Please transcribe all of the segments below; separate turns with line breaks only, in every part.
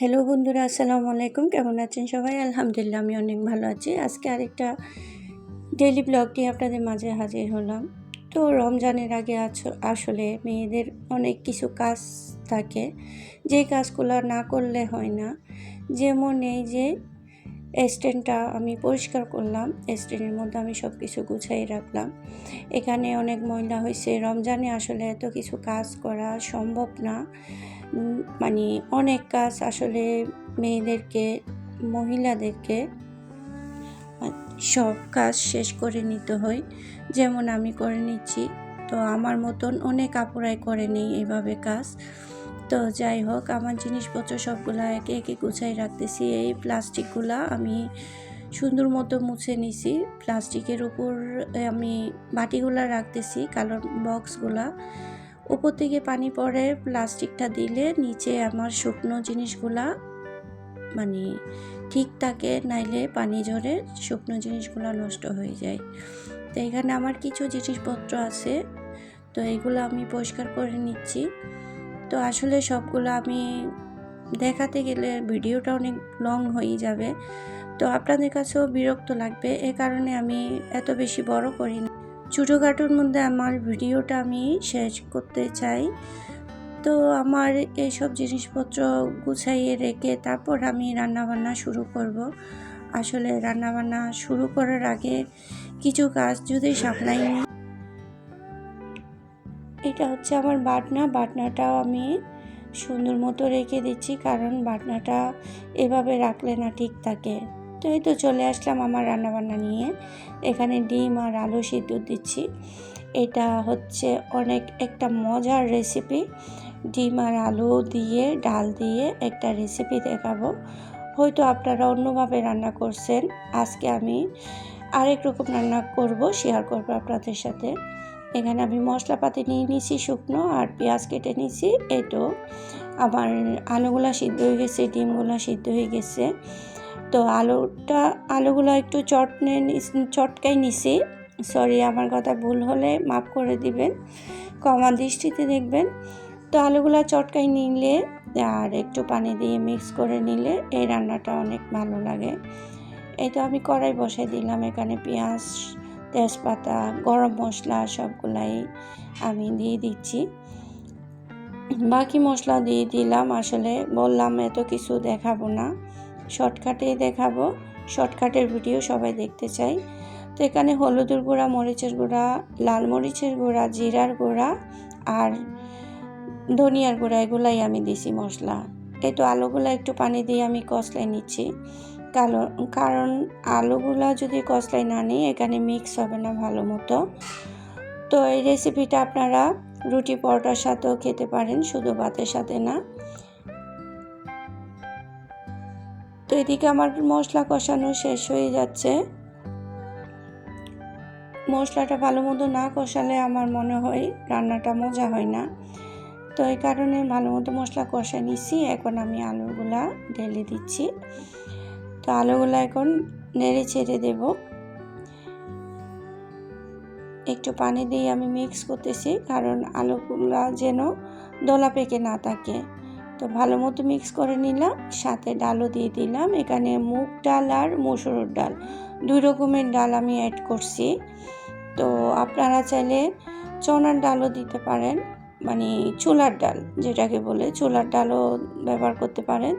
Hello বন্ধুরা, আসসালামু আলাইকুম। কেমন আছেন সবাই? আলহামদুলিল্লাহ, আমি অনেক ভালো আছি। আজকে আরেকটা ডেলি ব্লগটি আপনাদের মাঝে হাজির হলাম। তো রমজানের আগে আসলে মেয়েদের অনেক কিছু কাজ থাকে। যে কাজগুলো না করলে হয় না। যেমন এই যে স্ট্যান্ডটা আমি পরিষ্কার করলাম। স্ট্যান্ডের মধ্যে আমি সব কিছু গুছাই রাখলাম। এখানে অনেক ময়লা হয়েছে। রমজানে আসলে এত কিছু কাজ করা সম্ভব না। মানে অনেক কাজ আসলে মেয়েদেরকে, মহিলাদেরকে সব কাজ শেষ করে নিতে হয়। যেমন আমি করে নিচ্ছি। তো আমার মতন অনেক আপুরাই করে নেই এইভাবে কাজ। তো যাই হোক, আমার জিনিসপত্র সবগুলা একে একে গুছাই রাখতেছি। এই প্লাস্টিকগুলা আমি সুন্দর মতো মুছে নিছি। প্লাস্টিকের উপর আমি বাটিগুলা রাখতেছি, কালোর বক্সগুলা। উপর থেকে পানি পড়ে প্লাস্টিকটা দিলে নিচে আমার শুকনো জিনিসগুলা মানে ঠিক থাকে, নাইলে পানি ঝরে শুকনো জিনিসগুলো নষ্ট হয়ে যায়। তো এখানে আমার কিছু জিনিসপত্র আছে, তো এগুলো আমি পরিষ্কার করে নিচ্ছি। তো আসলে সবগুলো আমি দেখাতে গেলে ভিডিওটা অনেক লং হয়ে যাবে। তো আপনাদের কাছেও বিরক্ত লাগবে, এ কারণে আমি এত বেশি বড় করি না। ছোটোখাটোর মধ্যে আমার ভিডিওটা আমি শেষ করতে চাই। তো আমার এইসব জিনিসপত্র গুছাইয়ে রেখে তারপর আমি রান্নাবান্না শুরু করব। আসলে রান্নাবান্না শুরু করার আগে কিছু কাজ যদি সামলাই এটা হচ্ছে আমার বাটনা। বাটনাটাও আমি সুন্দর মতো রেখে দিচ্ছি কারণ বাটনাটা এভাবে রাখলে না ঠিক থাকে। তো এই তো চলে আসলাম আমার রান্নাবান্না নিয়ে। এখানে ডিম আর আলু সিদ্ধ দিচ্ছি। এটা হচ্ছে অনেক একটা মজার রেসিপি ডিম আর আলু দিয়ে, ডাল দিয়ে একটা রেসিপি দেখাবো। হয়তো আপনারা অন্যভাবে রান্না করছেন। আজকে আমি আরেক রকম রান্না করব শেয়ার করব আপনাদের সাথে। এখানে আমি মশলাপাতি নিয়ে নিয়েছি শুকনো আর পেঁয়াজ কেটে নিয়েছি এই তো, আমার আলুগুলা সিদ্ধ হয়ে গেছে, ডিমগুলা সিদ্ধ হয়ে গেছে। তো আলুটা, আলুগুলো একটু চটনে চটকাই নিছি। সরি আমার কথা ভুল হলে মাফ করে দিবেন কমা দৃষ্টিতে দেখবেন। তো আলুগুলা চটকাই নিলে আর একটু পানি দিয়ে মিক্স করে নিলে এই রান্নাটা অনেক ভালো লাগে। এই তো আমি কড়াই বসাই দিলাম, এখানে পেঁয়াজ তেজপাতা, গরম মশলা সবগুলাই আমি দিয়ে দিচ্ছি। বাকি মশলা দিয়ে দিলাম, আসলে বললাম এত কিছু দেখাবো না। শর্টকাটেই দেখাবো, শর্টকাটের ভিডিও সবাই দেখতে চাই। তো এখানে হলুদের গুঁড়া, মরিচের গুঁড়া, লাল মরিচের গুঁড়া, জিরার গুঁড়া আর ধনিয়ার গুঁড়া, এগুলাই আমি দিছি মশলা। এই তো আলুগুলো একটু পানি দিয়ে আমি কষলাই নিচ্ছি। কালো, কারণ আলুগুলা যদি কষলাই না নিই, এখানে মিক্স হবে না ভালো মতো। তো এই রেসিপিটা আপনারা রুটি, পরোটার সাথেও খেতে পারেন, শুধু ভাতের সাথে না। তো এদিকে আমার মশলা কষানো শেষ হয়ে যাচ্ছে। মশলাটা ভালো মতো না কষালে আমার মনে হয় রান্নাটা মজা হয় না। তো এই কারণে ভালো মতো মশলা কষা নিছি। এখন আমি আলুগুলা ঢেলে দিচ্ছি। তো আলুগুলো এখন নেড়ে ছেড়ে দেব। একটু পানি দিয়ে আমি মিক্স করতেছি, কারণ আলুগুলা যেন দোলা পেকে না থাকে। তো ভালো মতো মিক্স করে নিলাম, সাথে ডালও দিয়ে দিলাম। এখানে মুগ ডাল আর মসুর ডাল, দুই রকমের ডাল আমি অ্যাড করছি। তো আপনারা চাইলে চনার ডালও দিতে পারেন। মানে ছোলার ডাল যেটাকে বলে, ছোলার ডালও ব্যবহার করতে পারেন।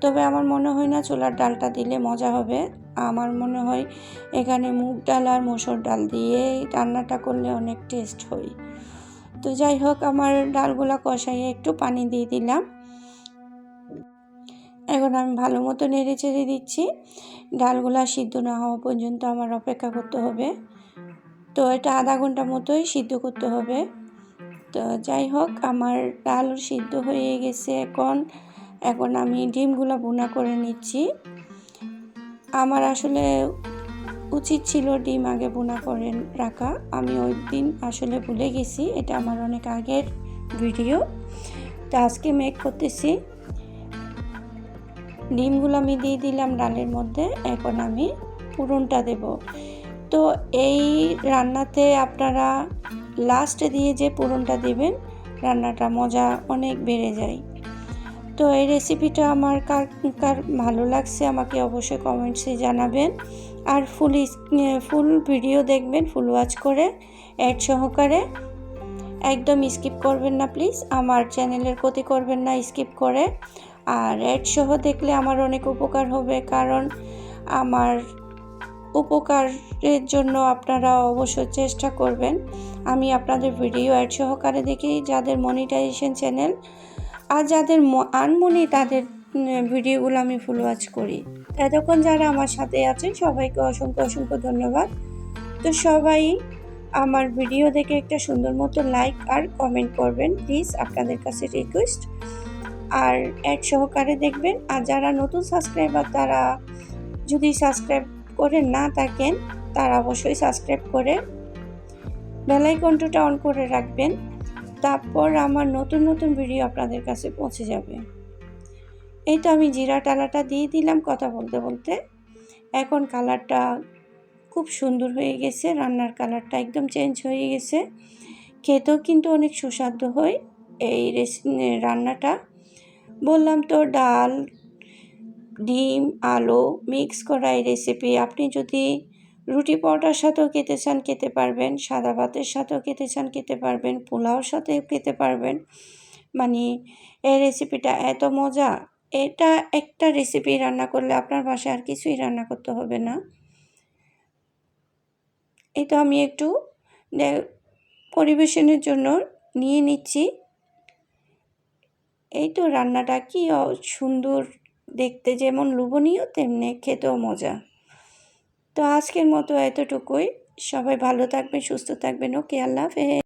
তবে আমার মনে হয় না ছোলার ডালটা দিলে মজা হবে। আমার মনে হয় এখানে মুগ ডাল আর মসুর ডাল দিয়ে রান্নাটা করলে অনেক টেস্ট হয়। তো যাই হোক, আমার ডালগুলা কষাইয়ে একটু পানি দিয়ে দিলাম। এখন আমি ভালো মতো নেড়ে চেড়ে দিচ্ছি। ডালগুলা সিদ্ধ না হওয়া পর্যন্ত আমার অপেক্ষা করতে হবে। তো এটা আধা ঘণ্টা মতোই সিদ্ধ করতে হবে। তো যাই হোক, আমার ডাল সিদ্ধ হয়ে গেছে এখন। এখন আমি ডিমগুলো বোনা করে নিচ্ছি। আমার আসলে উচিত ছিল ডিম আগে বোনা করে রাখা। আমি ওই দিন আসলে ভুলে গেছি, এটা আমার অনেক আগের ভিডিও। তো আজকে মেক করতেছি। ডিমগুলো আমি দিয়ে দিলাম ডালের মধ্যে, এখন আমি পুরনটা দেব। তো এই রান্নাতে আপনারা লাস্টে দিয়ে যে পুরনটা দিবেন, রান্নাটা মজা অনেক বেড়ে যায়। তো এই রেসিপিটা আমার কার কার ভালো লাগছে আমাকে অবশ্যই কমেন্টসে জানাবেন। আর ফুল ফুল ভিডিও দেখবেন ফুল ওয়াচ করে অ্যাড সহকারে। একদম স্কিপ করবেন না প্লিজ আমার চ্যানেলের ক্ষতি করবেন না স্কিপ করে। আর অ্যাড সহ দেখলে আমার অনেক উপকার হবে, কারণ আমার উপকারের জন্য আপনারা অবশ্যই চেষ্টা করবেন। আমি আপনাদের ভিডিও অ্যাড সহকারে দেখি যাদের মনিটাইজেশন চ্যানেল আর যাদের আনমনি তাদের ভিডিওগুলো আমি ফুল ওয়াচ করি। এতক্ষণ যারা আমার সাথে আছেন, সবাইকে অসংখ্য অসংখ্য ধন্যবাদ। তো সবাই আমার ভিডিও দেখে একটা সুন্দর মতো লাইক আর কমেন্ট করবেন প্লিজ আপনাদের কাছে রিকোয়েস্ট আর অ্যাড সহকারে দেখবেন। আর যারা নতুন সাবস্ক্রাইবার তারা যদি সাবস্ক্রাইব করে না থাকেন, তারা অবশ্যই সাবস্ক্রাইব করে বেলাইকন্টুটা অন করে রাখবেন। তারপর আমার নতুন নতুন ভিডিও আপনাদের কাছে পৌঁছে যাবে। এই তো আমি জিরা টালাটা দিয়ে দিলাম কথা বলতে বলতে। এখন কালারটা খুব সুন্দর হয়ে গেছে, রান্নার কালারটা একদম চেঞ্জ হয়ে গেছে। খেতেও কিন্তু অনেক সুস্বাদু হয় এই রান্নাটা। বললাম তো ডাল ডিম, আলু মিক্স করা এই রেসিপি আপনি যদি রুটি পরোটার সাথেও খেতে চান, খেতে পারবেন। সাদা ভাতের সাথেও খেতে চান, খেতে পারবেন। পোলাওর সাথেও খেতে পারবেন। মানে এই রেসিপিটা এত মজা। এটা একটা রেসিপি রান্না করলে আপনার বাসায় আর কিছুই রান্না করতে হবে না। এই তো আমি একটু পরিবেশনের জন্য নিয়ে নিচ্ছি। এই তো রান্নাটা কি সুন্দর দেখতে যেমন লোভনীয়, তেমনি খেতেও মজা। তো আজকের মতো এতটুকুই। সবাই ভালো থাকবেন, সুস্থ থাকবেন। ওকে, আল্লাহ হাফেজ।